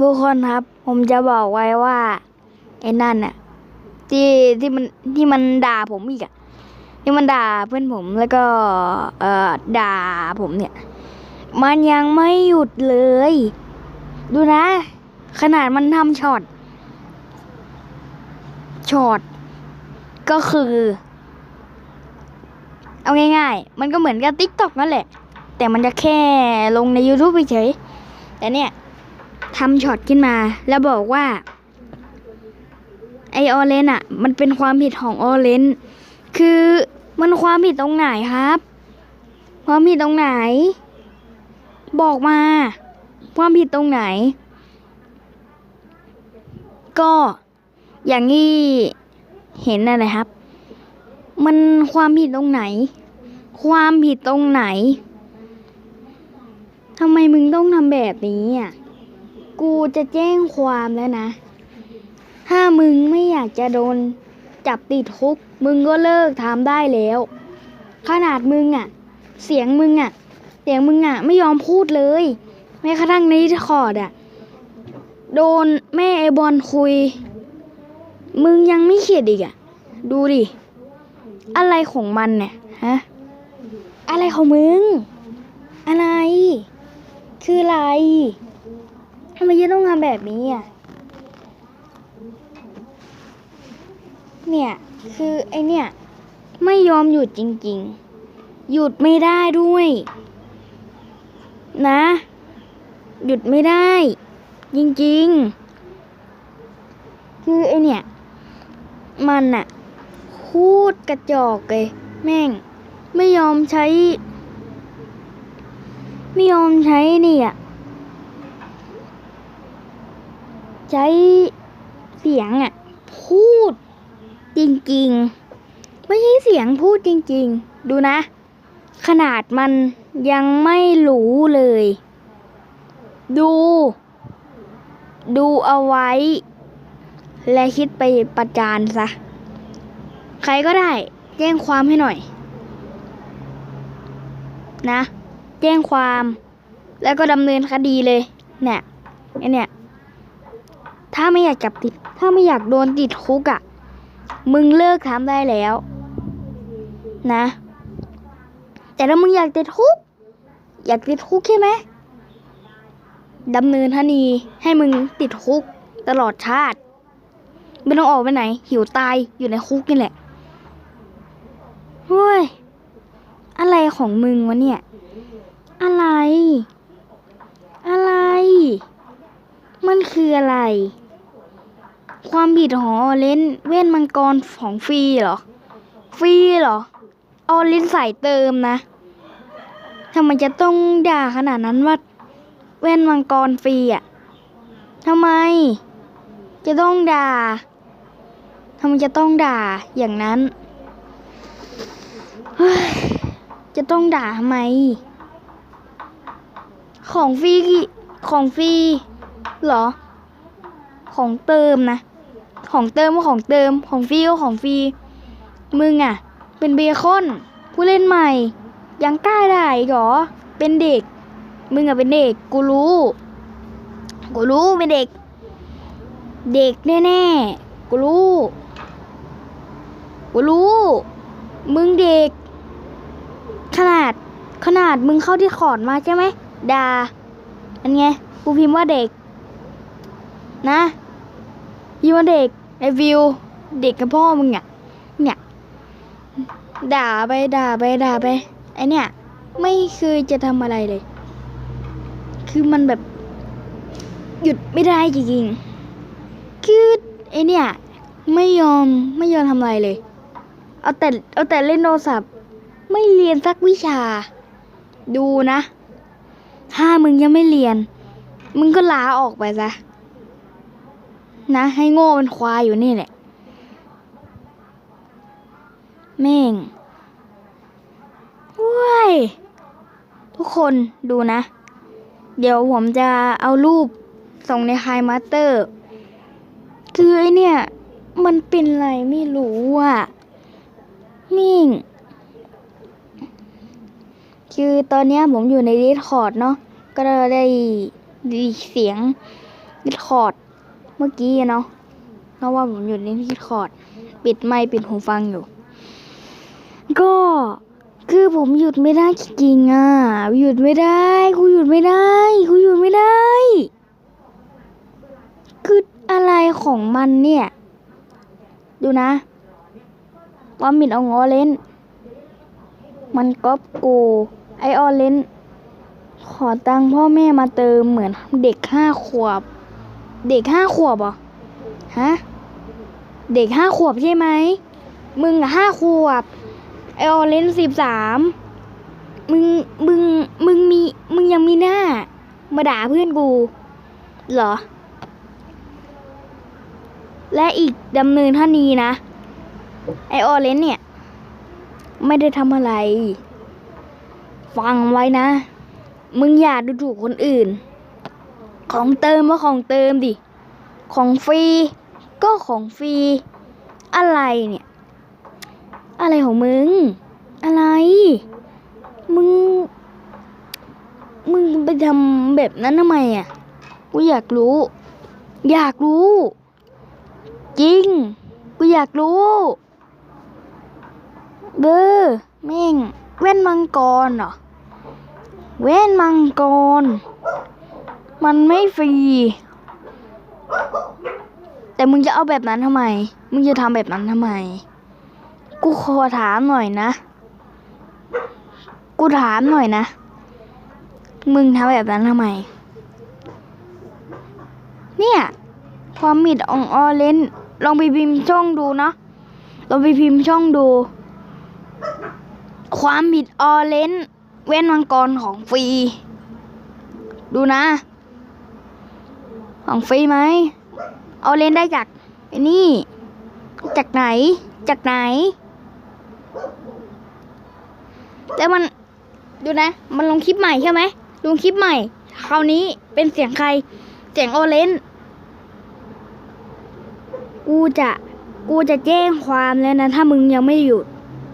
ทุกคนครับ ผมจะบอกไว้ว่า ไอ้นั่นน่ะที่ที่มันที่มันด่าผมอีกอะที่มันด่าเพื่อนผมแล้วก็เอ่อด่าผมเนี่ย มันยังไม่หยุดเลย ดูนะ ขนาดมันทำช็อตช็อตก็คือ เอาง่ายๆ มันก็เหมือนกับติ๊กต็อกนั่นแหละ แต่มันจะแค่ลงใน YouTube เฉยแต่เนี่ย ทำช็อตขึ้นมา แล้วบอกว่า ไอออเลนอะ มันเป็นความผิดของออเลนคือมันความผิดตรงไหนครับ ความผิดตรงไหน บอกมา ความผิดตรงไหน ก็อย่างที่เห็นนั่นะครับ มันความผิดตรงไหน ความผิดตรงไหนทำไมมึงต้องทำแบบนี้อะ กูจะแจ้งความแล้วนะ ถ้ามึงไม่อยากจะโดนจับติดคุก มึงก็เลิกทำได้แล้ว ขนาดมึงอะ เสียงมึงอะ เสียงมึงอะ ไม่ยอมพูดเลยแม้กระทั่งในคอร์ดอะ โดนแม่ไอบอลคุย มึงยังไม่เข็ดอีกอะ ดูดิ อะไรของมันเนี่ยฮะ อะไรของมึง อะไร คืออะไรำไมจะต้องทำแบบนี้อะ เนี่ย คือไอเนี่ย ไม่ยอมหยุดจริง ๆ หยุดไม่ได้ด้วย นะ หยุดไม่ได้ จริง ๆ คือไอเนี่ย มันอะพูดกระจอกเลยแม่ง ไม่ยอมใช้ ไม่ยอมใช้นี่อะ ใช้เสียงอะ พูดจริงๆ ไม่ใช่เสียงพูดจริง ๆ ดูนะ ขนาดมันยังไม่รู้เลย ดู ดูเอาไว้ และคิดไปประจานซะ ใครก็ได้ แจ้งความให้หน่อย นะ แจ้งความ แล้วก็ดำเนินคดีเลย เนี่ยไอเนี่ย ถ้าไม่อยากจับติด ถ้าไม่อยากโดนติดคุกอะ่ะ มึงเลิกทำได้แล้ว นะ แต่ถ้ามึงอยากติดคุก อยากติดคุกใช่ไหมดำเนินคดีให้มึงติดคุกตลอดชาติ ไม่ต้องออกไปไหน หิวตายอยู่ในคุกนี่แหละเฮ้ย อะไรของมึงวะเนี่ย อะไร อะไร มันคืออะไร ความผิดของออเลนเว้นมังกรของฟรีเหรอ ฟรีเหรอ ออเลนใส่เติมนะทำไมจะต้องด่าขนาดนั้นว่าเว้นมังกรฟรีอะทำไม จะต้องด่าทำไมจะต้องด่าอย่างนั้นจะต้องด่าทำไม ของฟรีกี่ของฟรีเหรอ ของเติมนะ ของเติมก็ของเติม ของฟรีก็ของฟรี มึงอะ เป็นเบคอน ผู้เล่นใหม่ ยังกล้าได้เหรอ เป็นเด็ก มึงอะเป็นเด็ก กูรู้ กูรู้เป็นเด็ก เด็กแน่ๆ กูรู้ กูรู้ มึงเด็ก ขนาด ขนาดมึงเข้าที่ขอดมาใช่ไหมดาอันไง กูพิมพ์ว่าเด็ก นะพิมพ์ว่าเด็ก ไอวิว เด็กกับพ่อมึงอะเนี่ย ด่าไปด่าไปด่าไป ไอเนี่ย ไม่เคยจะทำอะไรเลย คือมันแบบ หยุดไม่ได้จริงๆ คือไอเนี่ย ไม่ยอมไม่ยอมทำอะไรเลย เอาแต่เอาแต่เล่นโทรศัพท์ ไม่เรียนสักวิชา ดูนะ ถ้ามึงยังไม่เรียน มึงก็ลาออกไปซะ นะ ให้โง่เป็นควายอยู่นี่แหละ แม่งว้ยทุกคนดูนะ เดี๋ยวผมจะเอารูปส่งในคายมาสเตอร์ คือไอเนี่ย มันเป็นอะไรไม่รู้อะมิ่ง คือตอนเนี้ยผมอยู่ใน Discord เนาะก็ได้ได้เสียงดิสคอร์ด มื่อกี้เนาะเพราะว่าผมอยู่ในดิสคอร์ด ปิดไมค์ปิดหูฟังอยู่ ก็คือผมหยุดไม่ได้จริงๆอะ หยุดไม่ได้กูหยุดไม่ได้กูหยุดไม่ได้ คืออะไรของมันเนี่ย ดูนะว่ามิดเอางอเล่น มันก๊อปกูไอออเล่นขอตังค์พ่อแม่มาเติมเหมือนเด็กห้าขวบ เด็กห้าขวบเหรอฮะเด็กห้าขวบใช่ไหมมึงอะห้าขวบไอออเรนสิบสามมึงมึงมึงมีมึงยังมีหน้า มาด่าเพื่อนกูเหรอ และอีกดำเนินท่านี้นะ ไอออเรนเนี่ย ไม่ได้ทำอะไร ฟังไว้นะ มึงอย่าดูถูกคนอื่น ของเติมก็ของเติมดิ ของฟรีก็ของฟรี อะไรเนี่ย อะไรของมึง อะไร มึง มึงไปทำแบบนั้นทำไมอะ กูอยากรู้ อยากรู้ จริง กูอยากรู้ เบอร์แม่งแว่นมังกรเหรอแว่นมังกร มันไม่ฟรี แต่มึงจะเอาแบบนั้นทำไม มึงจะทำแบบนั้นทำไม กูขอถามหน่อยนะ กูถามหน่อยนะ มึงทำแบบนั้นทำไม เนี่ย ความมิดอองออเลนลองไปพิมพ์ช่องดูเนาะลองไปพิมพ์ช่องดู ความมิดออเลนเว้นมังกรของฟรี ดูนะ ของฟรีไหม เอาเลนได้จากไอ้นี่ จากไหน จากไหน แต่มัน ดูนะ มันลงคลิปใหม่ใช่ไหม ลงคลิปใหม่ คราวนี้เป็นเสียงใคร เสียงโอเลนกูจะ กูจะแจ้งความแล้วนะ ถ้ามึงยังไม่หยุด